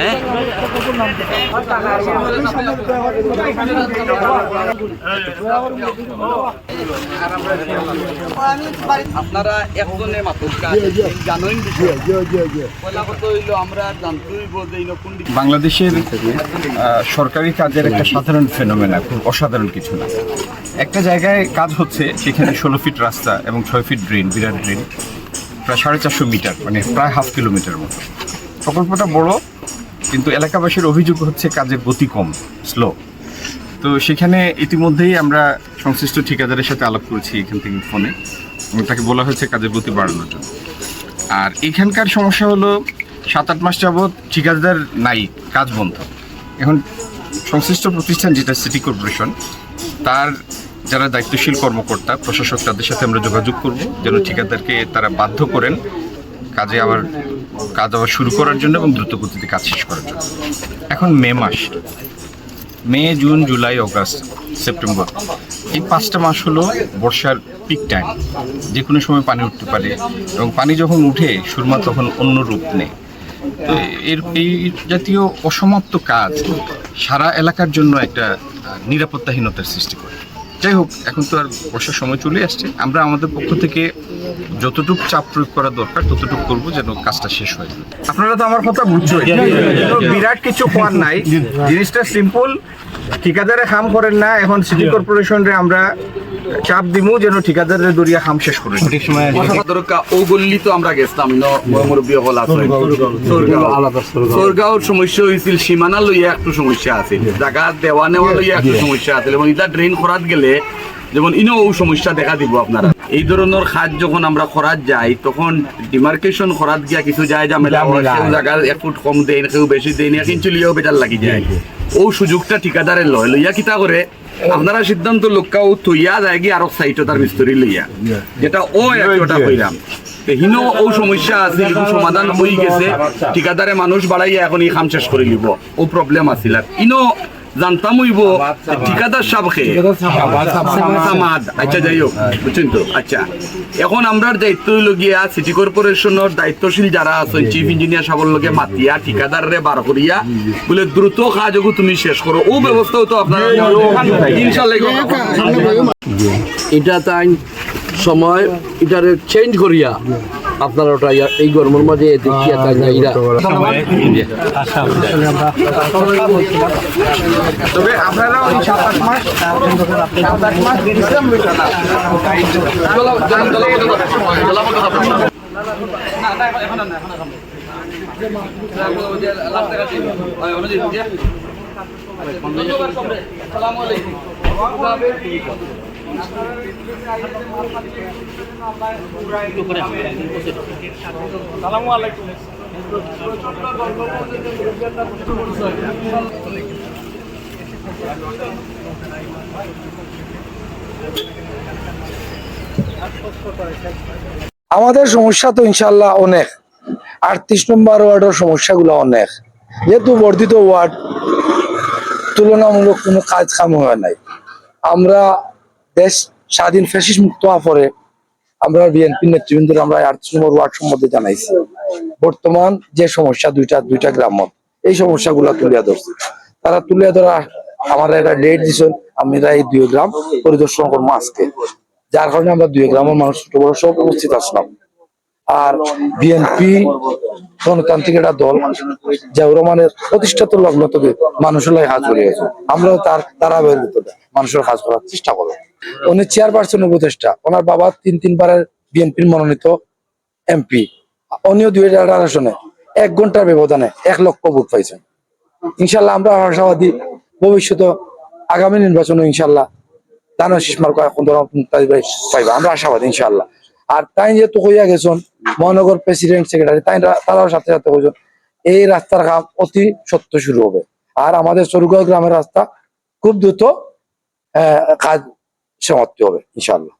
হ্যাঁ? আপনারা একজনে মাতুক জানেন পয়লা কথা হইল আমরা জানতে হইব যে ইনো কোন দিকে বাংলাদেশের সরকারি কাজের একটা সাধারণ ফেনোমেনা খুব অসাধারণ কিছু না। একটা জায়গায় কাজ হচ্ছে সেখানে ষোলো ফিট রাস্তা এবং ছয় ফিট ড্রেন বিরাট ড্রেন প্রায় সাড়ে চারশো মিটার মানে প্রায় হাফ কিলোমিটার মতো। প্রকল্পটা বড় কিন্তু এলাকাবাসীর অভিযোগ হচ্ছে কাজের গতি কম স্লো তো সেখানে ইতিমধ্যেই আমরা সংশ্লিষ্ট ঠিকাদারের সাথে আলাপ করেছি এখান থেকে ফোনে তাকে বলা হয়েছে কাজের গতি বাড়ানোর জন্য। আর এখানকার সমস্যা হলো সাত আট মাস যাবৎ ঠিকাদার নাই, কাজ বন্ধ। এখন সংশ্লিষ্ট প্রতিষ্ঠান যেটা সিটি কর্পোরেশন তার যারা দায়িত্বশীল কর্মকর্তা, প্রশাসক, তাদের সাথে আমরা যোগাযোগ করব, যেন ঠিকাদারকে তারা বাধ্য করেন কাজে আবার কাজ আবার শুরু করার জন্য এবং দ্রুত গতিতে কাজ শেষ করার জন্য। এখন মে মাস। May, June, July, August, September. এই পাঁচটা মাস হলো বর্ষার পিক টাইম যে কোনো সময় পানি উঠতে পারে এবং পানি যখন উঠে, সুরমা তখন অন্য রূপ নেয়। তো এর, এই জাতীয় অসমাপ্ত কাজ সারা এলাকার জন্য একটা নিরাপত্তাহীনতার সৃষ্টি করে। যাই হোক এখন তো আর বর্ষার সময় চলে আসছে। আমরা আমাদের পক্ষ থেকে যতটুকু চাপ প্রয়োগ করা দরকার ততটুকু করব যেন কাজটা শেষ হয়। আপনারা তো আমার কথা বুঝছেন বিরাট কিছু করার নাই। জিনিসটা সিম্পল ঠিকাদারে খাম করেন না। এখন সিটি কর্পোরেশনে আমরা চাপ দিমু যেন ঠিকাদারের দরিয়া খাম শেষ করে সঠিক সময় দরকার ও গল্লি তো আমরা গেছিলাম মুরব্বী হল সোরগাঁওর সমস্যা হয়েছিল সীমানা লইয়া একটু সমস্যা আছে। জায়গা দেওয়া নেওয়া লইয়া একটু সমস্যা আছে। এবং এটা ড্রেন করাত গেলে যেমন ইনো ও সমস্যা দেখা দিব আপনারা। এই ধরনের খাত যখন আমরা খরাত যাই তখন ডিমার্কেশন খরাত গিয়া কিছু যায় ঝামেলা জায়গা এক ফুট কম দেয় কেউ বেশি দেয় না কিন্তু লিয়েও বেজার লাগি যায়। ও সুযোগটা ঠিকাদারের লয়। লইয়া কিতা করে আপনারা সিদ্ধান্ত লোকটাও থইয়া যায় গিয়ে আরও সাইটও তার মিস্ত্রি লইয়া। যেটা ও একটা হইলাম হিন ও সমস্যা আছে কিন্তু সমাধান হয়ে গেছে। ঠিকাদারে মানুষ বাড়াইয়া এখন এই কাম শেষ করে নিব ও প্রবলেম আছিল। আর ইনো জানতাম হইব ঠিকাদার সাবকে সামাদ। আচ্ছা যাই হোক বুঝছেন তো? আচ্ছা এখন আমরার দায়িত্ব হইল গিয়া সিটি কর্পোরেশনের দায়িত্বশীল যারা আছেন চিফ ইঞ্জিনিয়ার সবর লগে মাতিয়া ঠিকাদাররে বার করিয়া বলে দ্রুত কাজও তুমি শেষ করো। ও ব্যবস্থাও তো আপনারা ইনশাল্লাহ এটা তাই সময় এটারে চেঞ্জ করিয়া আপনারা ওটা ইয়া- এই গরমের মাঝে দেখিয়া তাই না ইরা তবে আপনারা ওই সাত আট মাস সাত আট মাস বিশ্রাম লইতে না আমাদের সমস্যা তো ইনশাল্লাহ অনেক। আটত্রিশ নম্বর ওয়ার্ডের সমস্যাগুলো অনেক। যেহেতু বর্ধিত ওয়ার্ড তুলনামূলক কোনো কাজ কাম হয় নাই। আমরা দেশ স্বাধীন ফ্যাসিস মুক্ত হওয়ার পরে আমরা বিএনপি নেতৃবৃন্দ আমরা আটত্রিশ নম্বর ওয়ার্ড সম্বন্ধে জানাইছি। বর্তমান যে সমস্যা, দুইটা দুইটা গ্রাম এই সমস্যাগুলো তুলিয়া ধরছে। তারা তুলিয়া ধরা আমার একটা ডেট দিছেন আমরা এই দুই গ্রাম পরিদর্শন করব আজকে। যার কারণে আমরা দুই গ্রামের মানুষ ছোট বড় সব উপস্থিত আসলাম আর বিএনপি গণতান্ত্রিক একটা দল জাউর রহমানের প্রতিষ্ঠাত লগ্ন থেকে মানুষের হাত করিয়েছে আমরাও তার তারা মানুষের কাজ করার চেষ্টা করব। উনি চেয়ারপারসন উপদেষ্টা। ওনার বাবা তিন তিনবারের বিএনপির মনোনীত এমপি। উনিও দুই হাজার আঠারো সনে এক ঘণ্টার ব্যবধানে এক লক্ষ ভোট পাইছেন। ইনশাল্লাহ আমরা আশাবাদী ভবিষ্যতে আগামী নির্বাচনে ইনশাল্লাহ পাইবা আমরা আশাবাদী ইনশাল্লাহ। আর তাই যেহেতু কইয়া গেছেন, মহানগর প্রেসিডেন্ট সেক্রেটারি তাই তারাও সাথে সাথে এই রাস্তার কাম অতি সত্য শুরু হবে। আর আমাদের সরুগাঁও গ্রামের রাস্তা খুব দ্রুত কাজ সমাপ্তি হবে ইনশাল্লাহ